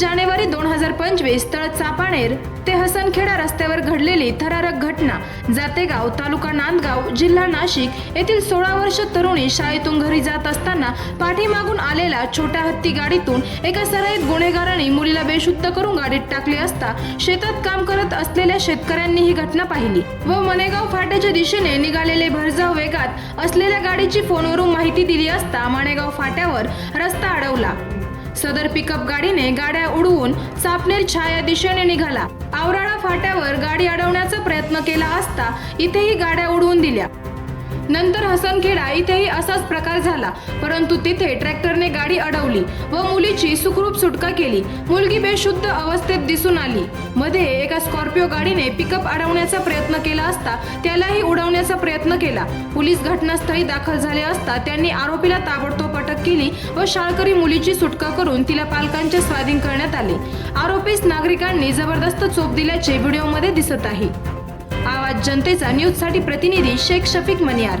जानेवारी दोन हजार पंचवीस तळ चापाणेर ते हसनखेडा रस्त्यावर घडलेली थरारक घटना जातेगाव तालुका नांदगाव जिल्हा नाशिक येथील सोळा वर्ष तरुणी शाळेतून घरी जात असताना पाठीमागून आलेल्या छोट्या हत्ती गाडीतून एका सराईत गुन्हेगाराने मुलीला बेशुद्ध करून गाडीत टाकले असता शेतात काम करत असलेल्या शेतकऱ्यांनी ही घटना पाहिली व मनेगाव फाट्याच्या दिशेने निघालेले भरजाव वेगात असलेल्या गाडीची फोनवरून माहिती दिली असता मणेगाव फाट्यावर रस्ता अडवला. सदर पिकअप गाडीने गाड्या उडवून चापनेर छाया दिशेने निघाला. आवराळा फाट्यावर गाडी अडवण्याचा प्रयत्न केला असता इथेही गाड्या उडवून दिल्या. नंतर हसनखेडा इथेही असाच प्रकार झाला. परंतु तिथे ट्रॅक्टरने गाडी अडवली व मुलीची सुखरूप सुटका केली. मुलगी बेशुद्ध अवस्थेत दिसून आली. मध्ये एका स्कॉर्पिओ गाडीने पिकअप अडवण्याचा प्रयत्न केला असता त्यालाही उडवण्याचा प्रयत्न केला. पोलीस घटनास्थळी दाखल झाले असता त्यांनी आरोपीला ताबडतोब अटक केली व शाळकरी मुलीची सुटका करून तिला पालकांच्या स्वाधीन करण्यात आले. आरोपीस नागरिकांनी जबरदस्त चोप दिल्याचे व्हिडिओमध्ये दिसत आहे. आवाज जनतेचा न्यूजसाठी प्रतिनिधी शेख शफीक मनियार.